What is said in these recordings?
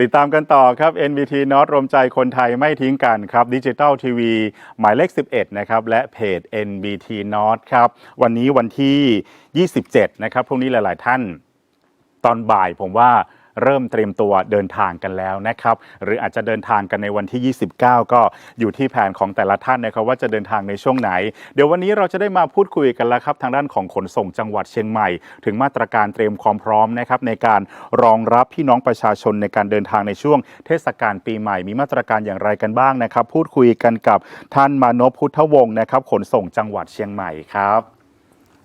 ติดตามกันต่อครับ NBT นอตรวมใจคนไทยไม่ทิ้งกันครับดิจิตอลทีวีหมายเลข 11 นะครับ และเพจ NBT นอตครับ วันนี้วันที่ 27 นะครับ พรุ่งนี้หลาย ๆ ท่าน ตอนบ่ายผมว่า เริ่มเตรียมตัวเดินทางกันแล้วนะครับ หรืออาจจะเดินทางกันในวันที่ 29 ก็อยู่ที่แผนของแต่ละท่านนะครับว่าจะเดินทางในช่วงไหน เดี๋ยววันนี้เราจะได้มาพูดคุยกันแล้วครับ ทางด้านของขนส่งจังหวัดเชียงใหม่ ถึงมาตรการเตรียมความพร้อมนะครับในการรองรับพี่น้องประชาชนในการเดินทางในช่วง เทศกาลปีใหม่ มีมาตรการอย่างไรกันบ้างนะครับ พูดคุยกันกับท่านมานพพุทธวงศ์นะครับ ขนส่งจังหวัดเชียงใหม่ครับ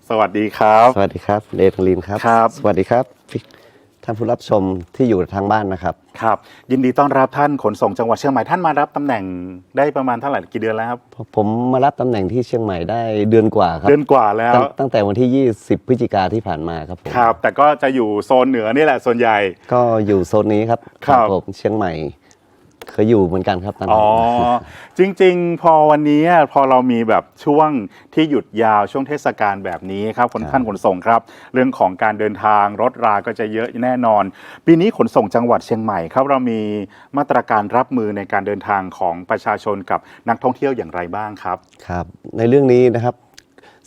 สวัสดีครับ สวัสดีครับเลทลินครับ ครับ สวัสดีครับพี่ ท่านผู้รับชมที่อยู่ทางบ้านนะครับ ครับยินดีต้อนรับท่านขนส่งจังหวัดเชียงใหม่ท่านมารับตำแหน่งได้ประมาณเท่าไหร่กี่เดือนแล้วครับ ผมมารับตำแหน่งที่เชียงใหม่ได้เดือนกว่าครับเดือนกว่าแล้วตั้งตั้งแต่วันที่ 20 พฤศจิกาที่ผ่านมาครับผมครับ แต่ก็จะอยู่โซนเหนือนี่แหละส่วนใหญ่ ก็อยู่โซนนี้ครับครับ ผมเชียงใหม่ เคยอยู่เหมือนกันครับตอนอ๋นั้อนจริงๆ พอวันนี้พอเรามีแบบช่วงที่หยุดยาวช่วงเทศกาลแบบนี้ครับคนท่านขนส่งครับ เรื่องของการเดินทางรถราก็จะเยอะแน่นอน ปีนี้ขนส่งจังหวัดเชียงใหม่ครับ เรามีมาตรการรับมือในการเดินทางของประชาชนกับนักท่องเที่ยวอย่างไรบ้างครับ ครับในเรื่องนี้นะครับ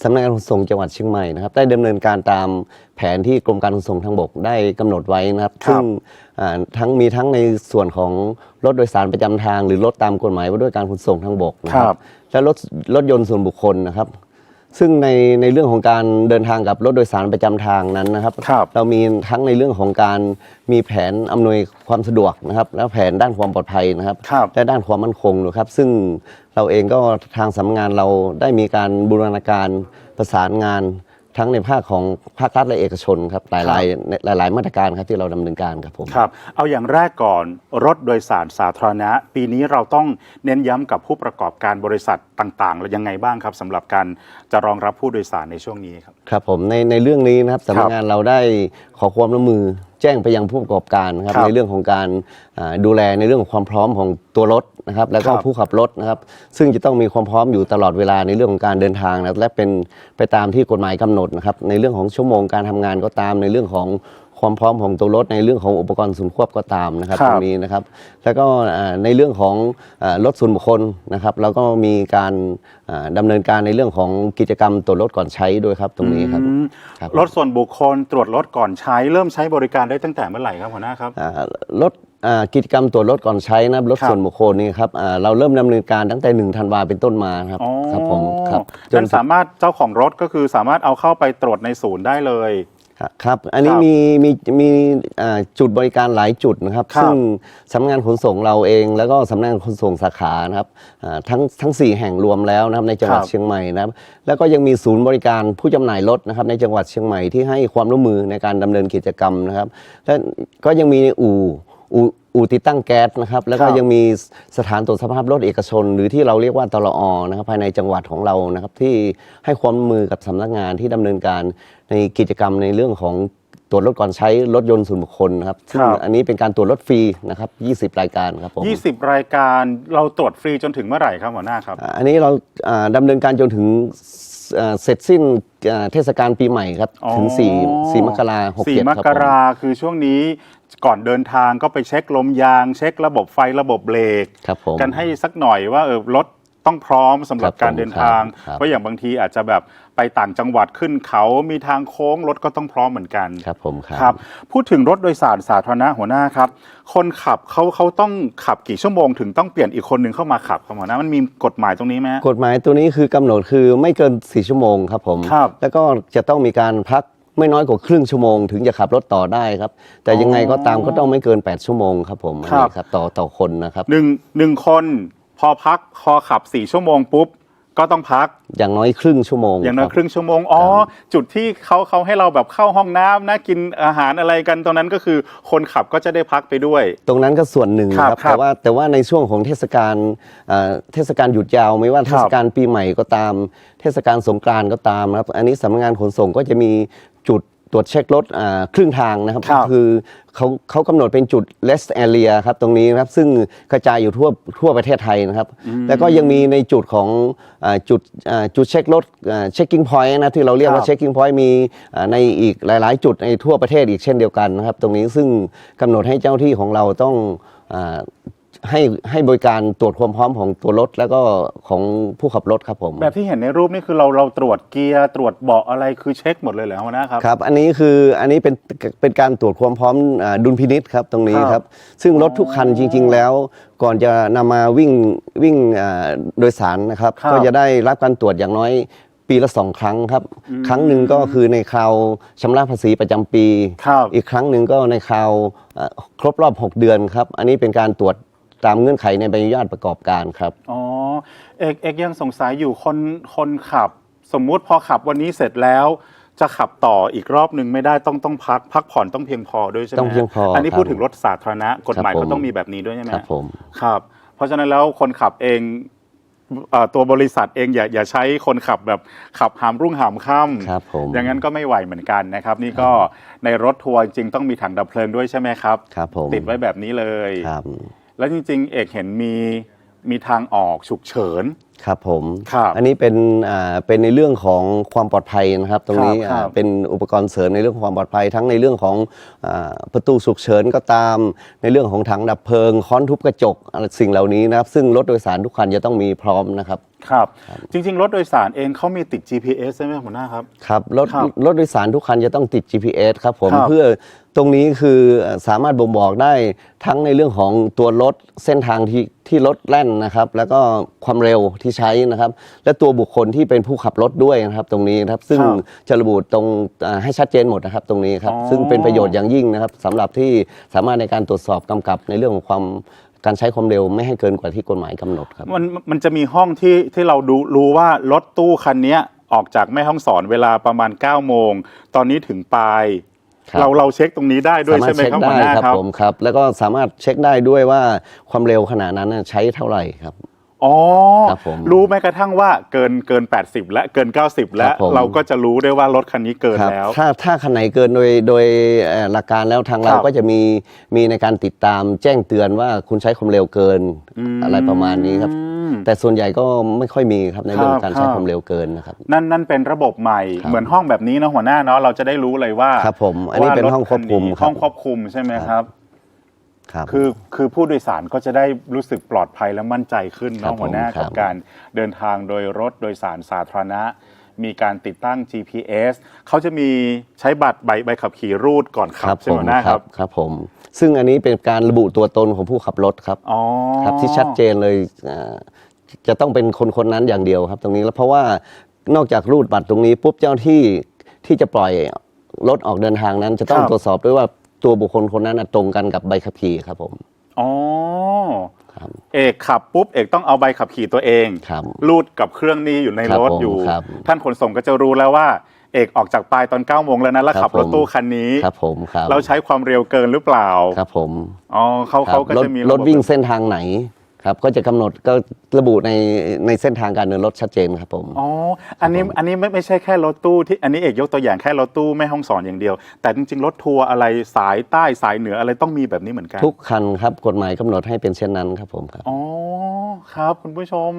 สำนักงานขนส่งจังหวัดเชียงใหม่นะครับได้ดำเนินการตามแผนที่กรมการขนส่งทางบกได้กำหนดไว้นะครับครับ ซึ่งอ่า ทั้งมีทั้งในส่วนของรถโดยสารประจำทาง หรือรถตามกฎหมายว่าด้วยการขนส่งทางบกนะคครัรับบและรถรถยนต์ส่วนบุคคลนะครับ ซึ่งในในเรื่องของการเดินทางกับรถโดยสารประจำทางนั้นนะครับครับเรามีทั้งในเรื่องของการมีแผนอำนวยความสะดวกนะครับ และแผนด้านความปลอดภัยนะครับครับและด้านความมั่นคงนะครับ ซึ่งเราเองก็ทางสำนักงานเราได้มีการบูรณาการประสานงาน ทั้งในภาคของภาครัฐและเอกชนครับหลายๆหลายๆมาตรการครับที่เราดำเนินการครับผม ครับ เอาอย่างแรกก่อนรถโดยสารสาธารณะ ปีนี้เราต้องเน้นย้ำกับผู้ประกอบการบริษัทต่างๆ แล้วยังไงบ้างครับสำหรับการจะรองรับผู้โดยสารในช่วงนี้ครับ ครับผมในในเรื่องนี้นะครับสำนักงานเราได้ขอความร่วมมือแจ้งไปยังผู้ประกอบการนะครับครับในเรื่องของการอ่าดูแลในเรื่องของความพร้อมของตัวรถ นะครับแล้วก็ครับ ผู้ขับรถนะครับ ซึ่งจะต้องมีความพร้อมอยู่ตลอดเวลาในเรื่องของการเดินทางนะครับและเป็นไปตามที่กฎหมายกำหนดนะครับในเรื่องของชั่วโมงการทำงานก็ตาม ในเรื่องของความพร้อมของตัวรถ ในเรื่องของอุปกรณ์ศูนย์ควบก็ตามนะครับครับตรงนี้นะครับ แล้วก็อ่าในเรื่องของอ่ารถส่วนบุคคลนะครับเราก็มีการอ่าดำเนินการในเรื่องของกิจกรรมตรวจรถก่อนใช้ด้วยครับตรงนี้ครับ อืมครับ รถส่วนบุคคลตรวจรถก่อนใช้เริ่มใช้บริการได้ตั้งแต่เมื่อไหร่ครับหัวหน้าครับ อ่ารถ อ่ากิจกรรมตรวจรถก่อนใช้นะครับรถครับ ส่วนบุคคลนี่ครับอ่าเราเริ่มดำเนินการตั้งแต่1ธันวาเป็นต้นมาครับอ๋อครับผมครับจนสามารถเจ้าของรถก็คือสามารถเอาเข้าไปตรวจในศูนย์ได้เลยครับครับ อันนี้ครับมีมีมีอ่าจุดบริการหลายจุดนะครับ ครับ ซึ่งสำนักงานขนส่งเราเอง แล้วก็สำนักงานขนส่งสาขานะครับอ่าทั้งทั้ง 4 แห่งรวมแล้วนะครับในจังหวัดครับเชียงใหม่นะครับ แล้วก็ยังมีศูนย์บริการผู้จำหน่ายรถนะครับในจังหวัดเชียงใหม่ที่ให้ความร่วมมือในการดำเนินกิจกรรมนะครับและก็ยังมีอู่ อู่อู่ติดตั้งแก๊สนะครับ แล้วก็ครับยังมีสถานตรวจสภาพรถเอกชน หรือที่เราเรียกว่าตลอนะครับภายในจังหวัดของเรานะครับ ที่ให้ความร่วมมือกับสำนักงานที่ดำเนินการในกิจกรรมในเรื่องของตรวจรถก่อนใช้รถยนต์ส่วนบุคคลนะครับซึ่งครับอันนี้เป็นการตรวจรถฟรีนะครับ 20 รายการครับผม20 รายการเราตรวจฟรีจนถึงเมื่อไหร่ครับหัวหน้าครับอ่าอันนี้เราอ่าดำเนินการจนถึง อ่าเสร็จสิ้นอ่าเทศกาลปีใหม่ครับ อ๋อถึง4 4มกราหกสี่เจ็ดมครับกผม ราคือช่วงนี้ก่อนเดินทางก็ไปเช็คลมยาง เช็คระบบไฟระบบเบรกครับผม กันให้สักหน่อยว่าเออรถ ต้องพร้อมสำหรับครับการเดินทางผมครับเพราะอย่างบางทีอาจจะแบบไปต่างจังหวัดขึ้นเขามีทางโค้งรถก็ต้องพร้อมเหมือนกัน ครับผมครับครับพูดถึงรถโดยสารสาธารณะหัวหน้าครับ คนขับเขาเขาต้องขับกี่ชั่วโมงถึงต้องเปลี่ยนอีกคนหนึ่งเข้ามาขับครับหัวหน้ามันมีกฎหมายตรงนี้ไหม กฎหมายตัวนี้คือกำหนดคือไม่เกิน 4 ชั่วโมงครับผม ครับ แล้วก็จะต้องมีการพักไม่น้อยกว่าครึ่งชั่วโมงถึงจะขับรถต่อได้ครับ แต่ยังไงก็ตามก็ต้องไม่เกิน 8 ชั่วโมงครับผมอันครับนี้ครับต่อต่อคนนะครับ หนึ่งหนึ่งคน พอพักพอขับสี่ชั่วโมงปุ๊บ ก็ต้องพักอย่างน้อยครึ่งชั่วโมงอย่างน้อยบครึ่งชั่วโมงอ๋อจุดที่เขาเขาให้เราแบบเข้าห้องน้ำนะกินอาหารอะไรกันตรงนั้นก็คือคนขับก็จะได้พักไปด้วย ตรงนั้นก็ส่วนหนึ่งครับนะครับครับแต่ว่าแต่ว่าในช่วงของเทศกาลเอ่อเทศกาลหยุดยาวไม่ว่าครับเทศกาลปีใหม่ก็ตาม เทศกาลสงกรานต์ก็ตามนะครับ อันนี้สำนักงานขนส่งก็จะมีจุด ตรวจเช็ครถอ่าครึ่งทางนะครับครับคือเขาเขากำหนดเป็นจุด rest area ครับตรงนี้นะครับซึ่งกระจายอยู่ทั่วทั่วประเทศไทยนะครับ แล้วก็ยังมีในจุดของอาจุดอ่าจุดเช็ครถเช็คกิ้งพอยต์นะที่เราเรียกคว่ารับเช็คกิ้งพอยต์มีอ่าในอีกหลาย ๆ จุดในทั่วประเทศอีกเช่นเดียวกันนะครับ ตรงนี้ซึ่งกำหนดให้เจ้าที่ของเราต้องอา ให้ให้บริการตรวจความพร้อมของตัวรถ แล้วก็ของผู้ขับรถครับผม แบบที่เห็นในรูปนี่คือเราเราตรวจเกียร์ตรวจเบาะอะไรคือเช็คหมดเลยเหรอหัวหน้าครับ ครับ อันนี้คืออันนี้เป็นเป็นการตรวจความพร้อมอาดุลพินิษครับตรงนี้ครับครับ ซึ่งรถทุกคันจริง ๆ แล้ว ก่อนจะนำมาวิ่งวิ่งอ่าโดยสารนะครับ ครับ ก็จะได้รับการตรวจอย่างน้อยปีละสองครั้งครับ ครั้งหนึ่งก็คือในคราวชำระภาษีประจำปี ครับ อีกครั้งหนึ่งก็ในคราวอ่าครบรอบ 6 เดือนครับ อันนี้เป็นการตรวจ ตามเงื่อนไขในใบอนุญาตประกอบการครับ อ๋อเอกเอกยังสงสัยอยู่คนคนขับ สมมุติพอขับวันนี้เสร็จแล้ว จะขับต่ออีกรอบหนึ่งไม่ได้ต้องต้องพัก พักผ่อนต้องเพียงพอด้วยใช่ไหมต้องเพียงพออันนี้ครับพูดถึงรถสาธารณะกฎหมายครับผม ก็ต้องมีแบบนี้ด้วยใช่ไหมครับผม ครับ เพราะฉะนั้นแล้วคนขับเองเอ่อตัวบริษัทเองอย่าอย่าใช้คนขับแบบขับหามรุ่งหามค่ำครับผม อย่างนั้นก็ไม่ไหวเหมือนกันนะครับ นี่ก็ในรถทัวร์จริงๆต้องมีถังดับเพลิงด้วยใช่ไหมครับ ครับผมติดไว้แบบนี้เลย ครับ แล้วจริงๆ เอกเห็นมีมีทางออกฉุกเฉิน ครับผม ครับอันนี้เป็นอ่าเป็นในเรื่องของความปลอดภัยนะครับ ตรงนี้ครับอ่าครับเป็นอุปกรณ์เสริมในเรื่องของความปลอดภัย ทั้งในเรื่องของอาประตูฉุกเฉินก็ตาม ในเรื่องของถังดับเพลิง ค้อนทุบกระจกอะไรสิ่งเหล่านี้นะครับ ซึ่งรถโดยสารทุกคันจะต้องมีพร้อมนะครับ ครับ จริง ๆ รถโดยสารเองเขามีติด GPS ใช่ไหมหัวหน้าครับ ครับรถครับรถโดยสารทุกคันจะต้องติด GPS ครับผมครับเพื่อตรงนี้คือสามารถบ่งบอกได้ทั้งในเรื่องของตัวรถเส้นทางที่ที่รถแล่นนะครับ แล้วก็ความเร็วที่ใช้นะครับ และตัวบุคคลที่เป็นผู้ขับรถด้วยนะครับตรงนี้นะครับ ซึ่งครับจะระบุตรงอ่าให้ชัดเจนหมดนะครับตรงนี้ครับ อ๋อ ซึ่งเป็นประโยชน์อย่างยิ่งนะครับสำหรับที่สามารถในการตรวจสอบกำกับในเรื่องของความการใช้ความเร็วไม่ให้เกินกว่าที่กฎหมายกำหนดครับ มันมันจะมีห้องที่ที่เราดูรู้ว่ารถตู้คันเนี้ยออกจากแม่ห้องสอนเวลาประมาณ9โมง ตอนนี้ถึงปลายครับ เราเราเช็คตรงนี้ได้ด้วยสามารใช่ถไหมเช็คครับหัได้วหน้าครับครับผมครับ แล้วก็สามารถเช็คได้ด้วยว่าความเร็วขณะนั้นน่ะใช้เท่าไหร่ครับ อ๋อ ครับผมรู้แม้กระทั่งว่าเกินเกิน 80 และเกิน 90 และครับผม เราก็จะรู้ได้ว่ารถคันนี้เกินครับแล้ว ถ้าถ้าคันไหนเกินโดยโดยเอ่อหลักการแล้วทางเราครับก็จะมีมีในการติดตามแจ้งเตือนว่าคุณใช้ความเร็วเกินอืม อะไรประมาณนี้ครับอืมแต่ส่วนใหญ่ก็ไม่ค่อยมีครับในเรื่องครับการใช้ครับความเร็วเกินนะครับ นั่นนั่นเป็นระบบใหม่ครับเหมือนห้องแบบนี้นะหัวหน้าเนาะเราจะได้รู้เลยว่าครับผมอันนี้เป็นารถห้องควบคุมนนี้ครับห้องควบคุมใช่ไหมครับ ครับ คือคือผู้โดยสารก็จะได้รู้สึกปลอดภัยและมั่นใจขึ้นครัเนาะบหัวหน้าผมครักับ บการเดินทางโดยรถโดยสารสาธารณะ มีการติดตั้ง GPS เขาจะมีใช้บัตรใบใบขับขี่รูดก่อนขับใช่ไหมหัวหน้าครับครับผม ซึ่งอันนี้เป็นการระบุตัวตนของผู้ขับรถครับ อ๋อ ครับที่ชัดเจนเลยอ่าจะต้องเป็นคนคนนั้นอย่างเดียวครับตรงนี้แล้วเพราะว่านอกจากรูดบัตรตรงนี้ปุ๊บเจ้าหน้าที่ที่จะปล่อยรถออกเดินทางนั้น จะต้องครับตรวจสอบด้วยว่า ตัวบุคคลคนนั้นน่ะตรงกันกับใบขับขี่ครับผมอ๋อ ครับเอกขับปุ๊บเอกต้องเอาใบขับขี่ตัวเอง ครับ รูดกับเครื่องนี้อยู่ในครับรถผมอยู่ครับท่านขนส่งก็จะรู้แล้วว่า เอกออกจากปลายตอน9ก้าโมงแล้วนะแล้วครับขับรถผมตู้คันนี้ ครับผมครับเราใช้ความเร็วเกินหรือเปล่าครับผมอ๋อเขาครัเขาบก็รถจะมีรระถบบวิ่งเส้นทางไหน ครับก็จะกำหนดก็ระบุในในเส้นทางการเดินรถชัดเจนครับผม อ๋อ อันนี้ผมอันนี้ไม่ไม่ใช่แค่รถตู้ที่อันนี้เอกยกตัวอย่างแค่รถตู้แม่ห้องสอนอย่างเดียว แต่จริงๆ รถทัวร์อะไรสายใต้สายเหนืออะไรต้องมีแบบนี้เหมือนกัน ทุกคันครับกฎหมายกำหนดให้เป็นเช่นนั้นครับผมครับ อ๋อครับคุณผู้ชม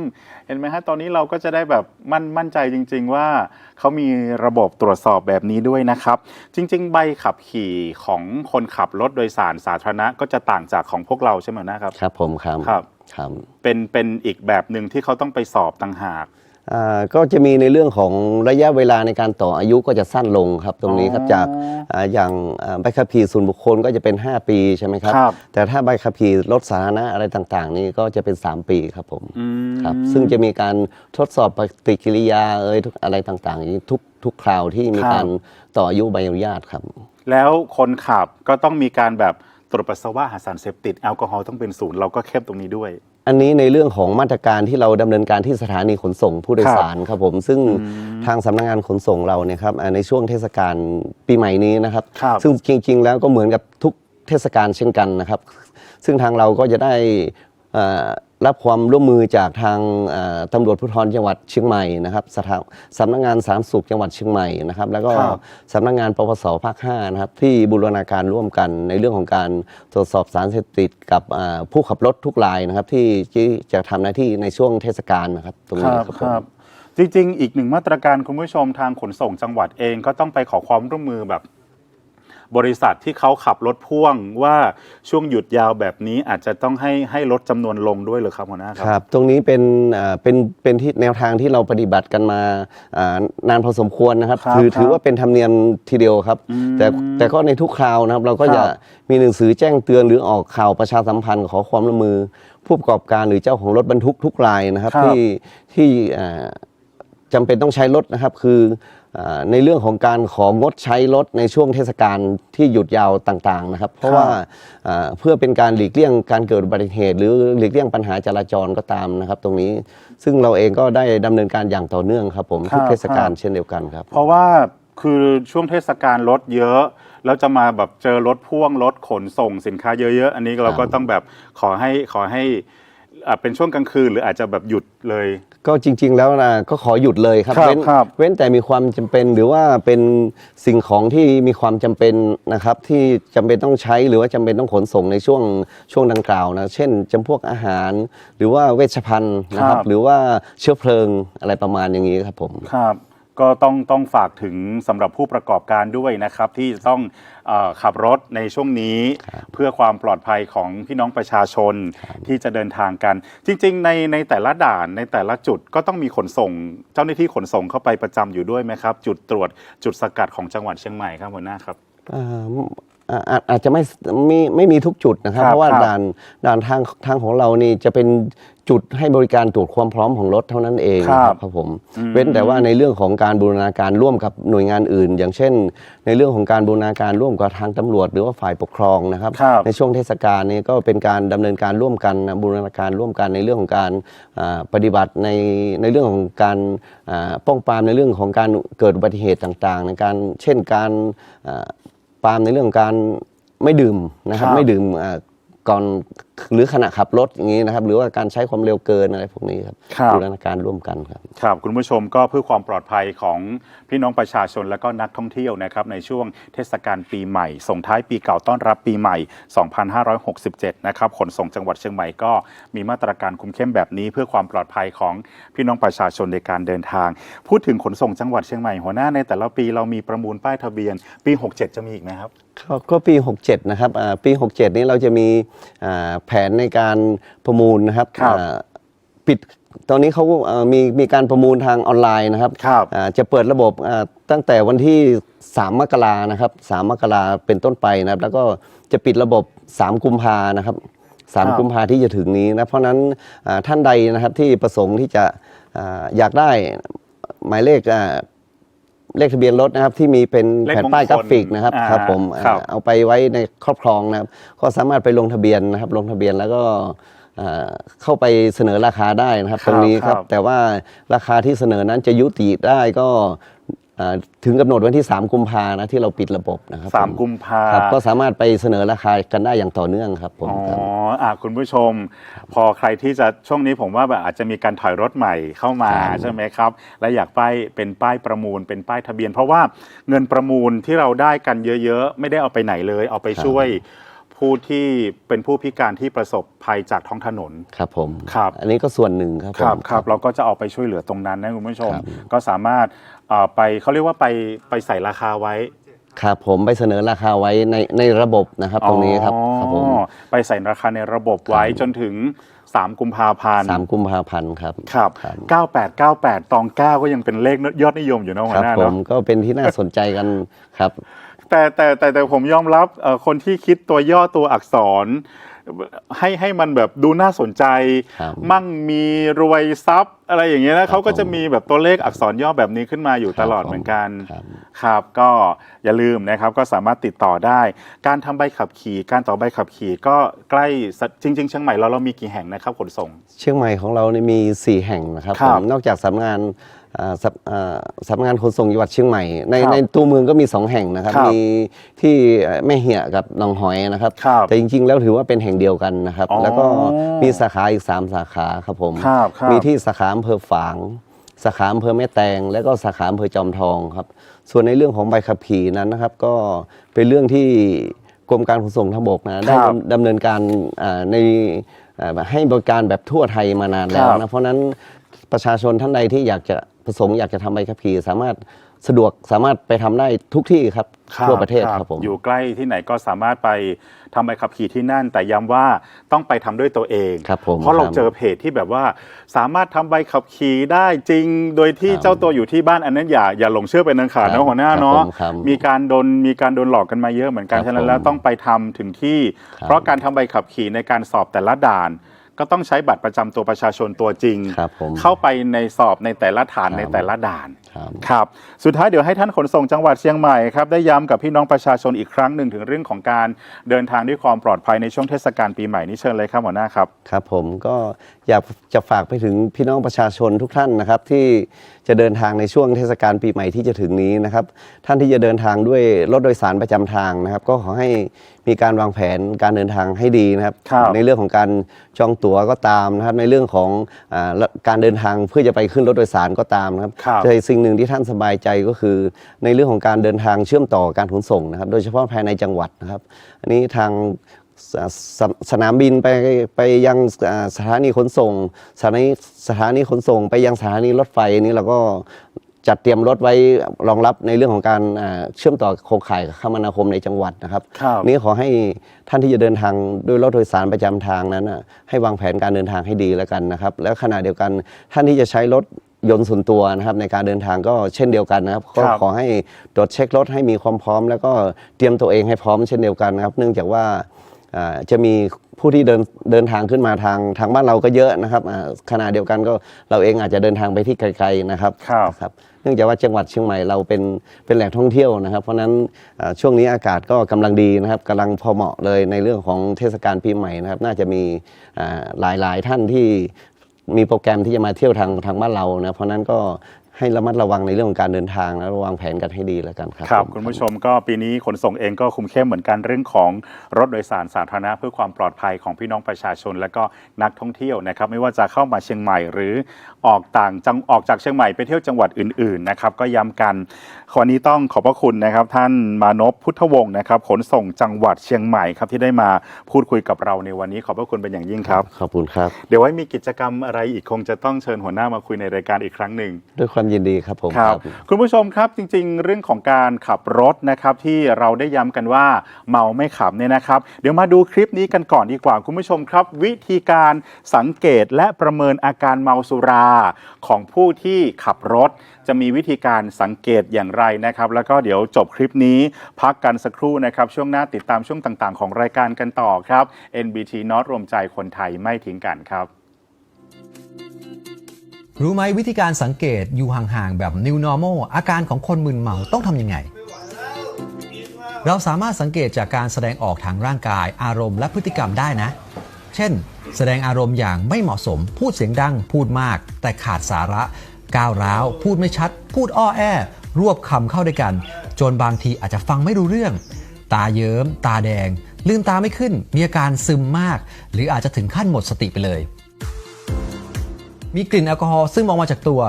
เห็นไหมฮะตอนนี้เราก็จะได้แบบมั่นมั่นใจจริง ๆ ว่าเขามีระบบตรวจสอบแบบนี้ด้วยนะครับ จริง ๆ ใบขับขี่ของคนขับรถโดยสารสาธารณะก็จะต่างจากของพวกเราใช่ไหมนะครับ ครับผมครับ ครับ ครับเป็นเป็นอีกแบบหนึ่งที่เขาต้องไปสอบต่างหาก อ่าก็จะมีในเรื่องของระยะเวลาในการต่ออายุก็จะสั้นลงครับตรงนี้ครับอ๋อจากอาอย่างอ่าใบขับขี่ส่วนบุคคลก็จะเป็น 5 ปีใช่ไหมครับ ครับ แต่ถ้าใบขับขี่รถสาธารณะอะไรต่างๆ นี่ก็จะเป็น 3 ปีครับผมอืมครับซึ่งจะมีการทดสอบปฏิกิริยาเอ่ยทุกอะไรต่างๆอย่างนี้ทุกทุกคราวที่มีครับการต่ออายุใบอนุญาตครับ แล้วคนขับก็ต้องมีการแบบ ตรวจปัสสาวะหาสารเสพติดแอลกอฮอล์ต้องเป็นศูนย์เราก็เข้มตรงนี้ด้วย อันนี้ในเรื่องของมาตรการที่เราดำเนินการที่สถานีขนส่งผู้โดยสารครับผม ซึ่งทางสำนักงานขนส่งเราเนี่ยครับอ่าในช่วงเทศกาลปีใหม่นี้นะครับ ครับ ซึ่งจริงๆแล้วก็เหมือนกับทุกเทศกาลเช่นกันนะครับ ซึ่งทางเราก็จะได้เอ่อ รับความร่วมมือจากทางอ่าตำรวจภูธรจังหวัดเชียงใหม่นะครับสถานสำนักงานสาธารณสุขจังหวัดเชียงใหม่นะครับ แล้วก็ครับสำนักงานปปสภาค5นะครับที่บูรณาการร่วมกันในเรื่องของการตรวจสอบสารเสพติดกับอ่าผู้ขับรถทุกรายนะครับ ที่ที่จะทำหน้าที่ในช่วงเทศกาลนะครับตรงคนี้รับครับคผมรับจริงๆ อีกหนึ่งมาตรการคุณผู้ชมทางขนส่งจังหวัดเองก็ต้องไปขอความร่วมมือแบบ บริษัทที่เขาขับรถพ่วงว่าช่วงหยุดยาวแบบนี้อาจจะต้องให้ให้ลดจำนวนลงด้วยเหรือครับหัวหน้าคครัรับ ตรงนี้เป็นอ่าเป็นเป็นที่แนวทางที่เราปฏิบัติกันมาอ่านานพอสมควรนะครับครับถือครับถือว่าเป็นธรรมเนียมทีเดียวครับอืมแต่แต่ก็ในทุกคราวนะครับ เราก็ครับจะมีหนังสือแจ้งเตือนหรือออกข่าวประชาสัมพันธ์ขอความร่วมมือผู้ประกอบการหรือเจ้าของรถบรรทุกทุกรายนะครับครับที่ที่อ่าจำเป็นต้องใช้รถนะครับ คืออา ในเรื่องของการของงดใช้รถในช่วงเทศกาลที่หยุดยาวต่างๆนะครับ เพราะว่าอ่าเพื่อเป็นการหลีกเลี่ยงการเกิดอุบัติเหตุ หรือหลีกเลี่ยงปัญหาจราจรก็ตามนะครับ ตรงนี้ซึ่งเราเองก็ได้ดำเนินการอย่างต่อเนื่องครับผมครับทุกเทศกาลครับเช่นเดียวกันครับ เพราะว่าคือช่วงเทศกาลรถเยอะ แล้วจะมาแบบเจอรถพ่วงรถขนส่งสินค้าเยอะๆ อันนี้เราก็ต้องแบบขอให้ขอให้ อ่าเป็นช่วงกลางคืนหรืออาจจะแบบหยุดเลย ก็จริง ๆ แล้วนะก็ขอหยุดเลยครับครับเว้นครับเว้นแต่มีความจำเป็นหรือว่าเป็นสิ่งของที่มีความจำเป็นนะครับ ที่จำเป็นต้องใช้หรือว่าจำเป็นต้องขนส่งในช่วงช่วงดังกล่าวนะเช่นจำพวกอาหาร หรือว่าเวชภัณฑ์นะครับ ครับ หรือว่าเชื้อเพลิงอะไรประมาณอย่างนี้ครับผม ครับ ก็ต้องต้องฝากถึงสำหรับผู้ประกอบการด้วยนะครับ ที่ต้อง เออขับรถในช่วงนี้เพื่อความปลอดภัยของพี่น้องประชาชนที่จะเดินทางกัน จริง ๆ ในในแต่ละด่านในแต่ละจุดก็ต้องมีขนส่ง เจ้าหน้าที่ขนส่งเข้าไปประจำอยู่ด้วยไหมครับ จุดตรวจจุดสกัดของจังหวัดเชียงใหม่ครับหัวหน้าครับอ่าอ่าอาจ อาจจะไม่ไม่ไม่มีทุกจุดนะครับ ครับเพราะว่าครับ ด่านด่านทางทางของเรานี่จะเป็นจุดให้บริการตรวจความพร้อมของรถเท่านั้นเองครับครับผมเว้นแต่ว่าในเรื่องของการบูรณาการร่วมกับหน่วยงานอื่น อย่างเช่น ในเรื่องของการบูรณาการร่วมกับทางตำรวจ หรือว่าฝ่ายปกครองนะครับ ครับ ในช่วงเทศกาลนี้ก็เป็นการดำเนินการร่วมกันนะบูรณาการร่วมกันในเรื่องของการอ่าปฏิบัติในในเรื่องของการอ่าป้องปรามในเรื่องของการเกิดอุบัติเหตุต่างๆในการเช่นการอ่า ปรามในเรื่องของการไม่ดื่มนะครับครับไม่ดื่มอ่า ก่อนหรือขณะขับรถอย่างนี้นะครับ หรือว่าการใช้ความเร็วเกินอะไรพวกนี้ครับครับ บูรณาการร่วมกันครับ ครับคุณผู้ชมก็เพื่อความปลอดภัยของพี่น้องประชาชนและก็นักท่องเที่ยวนะครับในช่วงเทศกาลปีใหม่ ส่งท้ายปีเก่าต้อนรับปีใหม่ 2567 นะครับขนส่งจังหวัดเชียงใหม่ก็มีมาตรการคุมเข้มแบบนี้ เพื่อความปลอดภัยของพี่น้องประชาชนในการเดินทาง พูดถึงขนส่งจังหวัดเชียงใหม่หัวหน้าในแต่ละปีเรามีประมูลป้ายทะเบียน ปี 67 จะมีอีกไหมครับ ก็ก็ปี 67 นะครับอ่าปี 67 นี้เราจะมีอ่าแผนในการประมูลนะครับครับอ่าปิดตอนนี้เขาเอ่อมีมีการประมูลทางออนไลน์นะครับครับอ่าจะเปิดระบบอ่าตั้งแต่วันที่ 3 มกรานะครับ 3 มกราเป็นต้นไปนะครับ แล้วก็จะปิดระบบ 3 กุมภานะครับ ครับ 3 กุมภาที่จะถึงนี้นะเพราะฉะนั้นอ่าท่านใดนะครับที่ประสงค์ที่จะอ่าอยากได้หมายเลขอ่า เลขทะเบียนรถนะครับที่มีเป็นเลขแผ่นมงคลป้ายกราฟิกนะครับอ่าครับผมครับ เอาไปไว้ในครอบครองนะครับก็สามารถไปลงทะเบียนนะครับลงทะเบียนแล้วก็อ่าเข้าไปเสนอราคาได้นะครับครับตรงนี้ครับครับแต่ว่าราคาที่เสนอนั้นจะยุติได้ก็อ่า ถึงกำหนดวันที่ 3 กุมภานะที่เราปิดระบบนะครับสามผกุมภาครับก็สามารถไปเสนอราคากันได้อย่างต่อเนื่องครับผมอ๋อครับ อะคุณผู้ชม พอใครที่จะช่วงนี้ผมว่าแบบอาจจะมีการถอยรถใหม่เข้ามาครับ ใช่ไหมครับ และอยากป้ายเป็นป้ายประมูลเป็นป้ายทะเบียน เพราะว่าเงินประมูลที่เราได้กันเยอะๆ ไม่ได้เอาไปไหนเลย เอาไปช่วยผู้ที่เป็นผู้พิการที่ประสบภัยจากท้องถนน ครับผม ครับ อันนี้ก็ส่วนหนึ่งครับครับผมครับเราก็จะเอาไปช่วยเหลือตรงนั้นนะคุณผู้ชม ครับก็สามารถ เอ่อไปเขาเรียกว่าไปไปใส่ราคาไว้ครับผมไปเสนอราคาไว้ในในระบบนะครับตรงนี้ครับครับผมอ๋อไปใส่ราคาในระบบไว้จนถึง 3 กุมภาพันธ์ สามกุมภาพันธ์ครับ ครับ ครับ 9898 ตอง 9 ก็ยังเป็นเลขยอดนิยมอยู่เนอะหัควรับหน้าผเนาะมก็เป็นที่น่าสนใจกันครับ แต่แต่แต่แต่ผมยอมรับเอ่อคนที่คิดตัวย่อตัวอักษร ให้ให้มันแบบดูน่าสนใจ ครับ มั่งมีรวยทรัพย์ อะไรอย่างเงี้ยครันะบเขาก็ผมจะมีแบบตัวเลขอักษรย่อแบบนี้ขึ้นมาอยู่ครับตลอดผมเหมือนกัน ครับ ครับก็อย่าลืมนะครับก็สามารถติดต่อได้ การทำใบขับขี่ การต่อใบขับขี่ก็ใกล้สจริง ๆ เชียงใหม่เราเรามีกี่แห่งนะครับขนส่ง เชียงใหม่ของเรานี่มี 4 แห่งนะครับครับผมนอกจากสำนักงาน อ่าสำอ่าสำนักงานขนส่งจังหวัดเชียงใหม่ในครับในตัวเมืองก็มีสองแห่งนะครับครับมีที่แม่เหี่ยกับหนองหอยนะครับ ครับแต่จริงๆ แล้วถือว่าเป็นแห่งเดียวกันนะครับ อ๋อ แล้วก็มีสาขาอีก 3 สาขาครับผม ครับครับมีที่สาขาอำเภอฝาง สาขาอำเภอแม่แตง และก็สาขาอำเภอจอมทองครับ ส่วนในเรื่องของใบขับขี่นั้นนะครับ ก็เป็นเรื่องที่กรมการขนส่งทางบกนะได้ครับดำเนินการอ่าในอ่าให้บริการแบบทั่วไทยมานานแล้วครันะบเพราะฉะนั้นประชาชนท่านใดที่อยากจะ ประสงค์อยากจะทำใบขับขี่สามารถสะดวกสามารถไปทำได้ทุกที่ครับครับทั่วประเทศครับผม อยู่ใกล้ที่ไหนก็สามารถไปทำใบขับขี่ที่นั่น แต่ย้ำว่าต้องไปทำด้วยตัวเองครับผมเพราะเราครับเจอเพจที่แบบว่า สามารถทำใบขับขี่ได้จริง โดยที่ครับเจ้าตัวอยู่ที่บ้านอันนั้นอย่าอย่าหลงเชื่อเป็นนันขาดครันะบหัวหน้าครับเนาะผมครับมีการโดนมีการโดนหลอกกันมาเยอะเหมือนกันครับฉะนั้นแล้วผมต้องไปทำถึงที่ ครับ เพราะการทำใบขับขี่ในการสอบแต่ละด่าน ก็ต้องใช้บัตรประจำตัวประชาชนตัวจริง ครับผม เข้าไปในสอบในแต่ละฐานครับ ในแต่ละด่าน ครับ ครับ สุดท้ายเดี๋ยวให้ท่านขนส่งจังหวัดเชียงใหม่ครับได้ย้ำกับพี่น้องประชาชนอีกครั้งหนึ่งถึงเรื่องของการเดินทางด้วยความปลอดภัยในช่วงเทศกาลปีใหม่นี้เชิญเลยครับหัวหน้าครับ ครับผมก็ อยากจะฝากไปถึงพี่น้องประชาชนทุกท่านนะครับ ที่จะเดินทางในช่วงเทศกาลปีใหม่ที่จะถึงนี้นะครับ ท่านที่จะเดินทางด้วยรถโดยสารประจำทางนะครับ ก็ขอให้มีการวางแผนการเดินทางให้ดีนะครับครับในเรื่องของการจองตั๋วก็ตามนะครับ ในเรื่องของอาการเดินทางเพื่อจะไปขึ้นรถโดยสารก็ตามนะครับครับแต่สิ่งหนึ่งที่ท่านสบายใจก็คือ ในเรื่องของการเดินทางเชื่อมต่อการขนส่งนะครับ โดยเฉพาะภายในจังหวัดนะครับ อันนี้ทาง สสสนามบินไปไปยังอ่าสถานีขนส่งสถานีสถานีขนส่ง ไปยังสถานีรถไฟนี้เราก็จัดเตรียมรถไว้รองรับในเรื่องของการอ่าเชื่อมต่อโครงข่ายคมนาคมในจังหวัดนะครับครับนี่ขอให้ท่านที่จะเดินทางด้วยรถโดยสารประจำทางนั้นน่ะให้วางแผนการเดินทางให้ดีแล้วกันนะครับ แล้วขณะเดียวกันท่านที่จะใช้รถยนต์ส่วนตัวนะครับในการเดินทางก็เช่นเดียวกันนะครับก็ครับขอให้ตรวจเช็ครถให้มีความพร้อม แล้วก็เตรียมตัวเองให้พร้อมเช่นเดียวกันนะครับ เนื่องจากว่าอ่า จะมีผู้ที่เดินเดินทางขึ้นมาทางทางบ้านเราก็เยอะนะครับอ่าขณะเดียวกันก็เราเองอาจจะเดินทางไปที่ไกลๆนะครับครับครับเนื่องจากว่าจังหวัดเชียงใหม่เราเป็นเป็นแหล่งท่องเที่ยวนะครับ เพราะฉะนั้นอ่าช่วงนี้อากาศก็กำลังดีนะครับกำลังพอเหมาะเลยในเรื่องของเทศกาลปีใหม่นะครับ น่าจะมีอ่าหลายๆท่านที่มีโปรแกรมที่จะมาเที่ยวทางทางบ้านเรานะเพราะฉะนั้นก็ ให้ระมัดระวังในเรื่องของการเดินทางและวางแผนกันให้ดีแล้วกันครับครับผมคุณผู้ชมก็ปีนี้ขนส่งเองก็คุมเข้มเหมือนกันเรื่องของรถโดยสารสาธารณะเพื่อความปลอดภัยของพี่น้องประชาชน และก็นักท่องเที่ยวนะครับ ไม่ว่าจะเข้ามาเชียงใหม่หรือออกต่างจังออกจากเชียงใหม่ไปเที่ยวจังหวัดอื่นๆนะครับก็ย้ำกัน วันนี้ต้องขอบพระคุณนะครับ ท่านมานพพุทธวงศ์นะครับขนส่งจังหวัดเชียงใหม่ครับที่ได้มาพูดคุยกับเราในวันนี้ขอบพระคุณเป็นอย่างยิ่งครับ ขอบคุณครับ เดี๋ยวไว้มีกิจกรรมอะไรอีกคงจะต้องเชิญหัวหน้ามาคุยในรายการอีกครั้งหนึ่ง ด้วยความยินดีครับผมครับ คุณผู้ชมครับจริง ๆ เรื่องของการขับรถนะครับที่เราได้ย้ำกันว่าเมาไม่ขับเนี่ยนะครับ เดี๋ยวมาดูคลิปนี้กันก่อนดีกว่าคุณผู้ชมครับ วิธีการสังเกตและประเมินอาการเมาสุราของผู้ที่ขับรถ จะมีวิธีการสังเกตอย่างไรนะครับ แล้วก็เดี๋ยวจบคลิปนี้พักกันสักครู่นะครับ ช่วงหน้าติดตามช่วงต่างๆ ของรายการกันต่อครับ NBT น็อตรวมใจคนไทยไม่ทิ้งกันครับ รู้ไหมวิธีการสังเกตอยู่ห่างๆแบบ New Normal อาการของคนมึนเมาต้องทำยังไง เราสามารถสังเกตจากการแสดงออกทางร่างกาย อารมณ์และพฤติกรรมได้นะ เช่น แสดงอารมณ์อย่างไม่เหมาะสม พูดเสียงดัง พูดมาก แต่ขาดสาระ ก้าวร้าว พูดไม่ชัด พูดอ้อแอ รวบคำเข้าด้วยกัน จนบางทีอาจจะฟังไม่รู้เรื่อง ตาเยิ้ม ตาแดง ลืมตาไม่ขึ้น มีอาการซึมมาก หรืออาจจะถึงขั้นหมดสติไปเลย มีกลิ่นแอลกอฮอล์ซึ่งออกมาจากตัว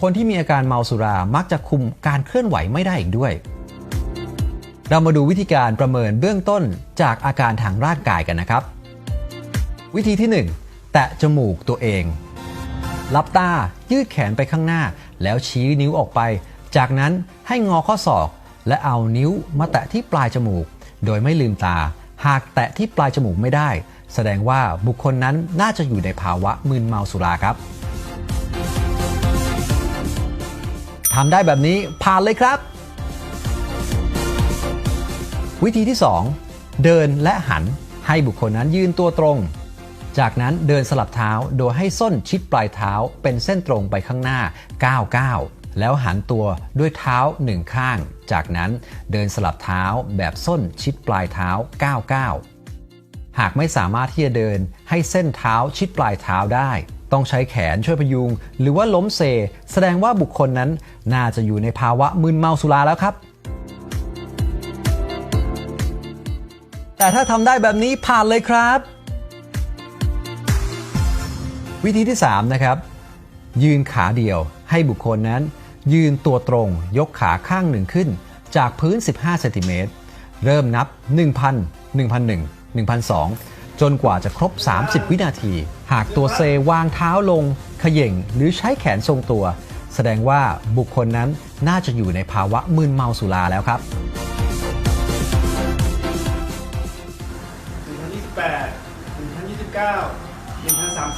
คนที่มีอาการเมาสุรา มักจะคุมการเคลื่อนไหวไม่ได้อีกด้วย เรามาดูวิธีการประเมินเบื้องต้นจากอาการทางร่างกายกันนะครับ วิธีที่ 1 แตะจมูกตัวเอง หลับตา ยืดแขนไปข้างหน้า แล้วชี้นิ้วออกไป จากนั้นให้งอข้อศอก และเอานิ้วมาแตะที่ปลายจมูก โดยไม่ลืมตา หากแตะที่ปลายจมูกไม่ได้ แสดงว่าบุคคลนั้นน่าจะอยู่ในภาวะมึนเมาสุราครับทำได้แบบนี้ผ่านเลยครับ วิธีที่ 2 เดินและหันให้บุคคลนั้นยืนตัวตรง จากนั้นเดินสลับเท้าโดยให้ส้นชิดปลายเท้าเป็นเส้นตรงไปข้างหน้า 9 9 แล้วหันตัวด้วยเท้าหนึ่งข้าง จากนั้นเดินสลับเท้าแบบส้นชิดปลายเท้า 9 9 หากไม่สามารถที่จะเดินให้เส้นเท้าชิดปลายเท้าได้ ต้องใช้แขนช่วยพยุง หรือว่าล้มเซ แสดงว่าบุคคลนั้นน่าจะอยู่ในภาวะมึนเมาสุราแล้วครับแต่ถ้าทำได้แบบนี้ผ่านเลยครับ วิธีที่3นะครับยืนขาเดียวให้บุคคลนั้น ยืนตัวตรงยกขาข้างหนึ่งขึ้น จากพื้น 15เซนติเมตรเริ่มนับ 1,000 1,001 1,002 จนกว่าจะครบ 30 วินาที หากตัวเซวางเท้าลงเขย่งหรือใช้แขนทรงตัว แสดงว่าบุคคลนั้นน่าจะอยู่ในภาวะมึนเมาสุราแล้วครับ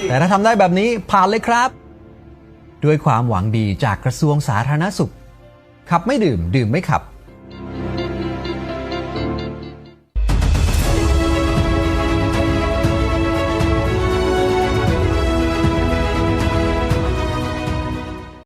แต่ถ้าทำได้แบบนี้ผ่านเลยครับ ด้วยความหวังดีจากกระทรวงสาธารณสุข ขับไม่ดื่ม ดื่มไม่ขับ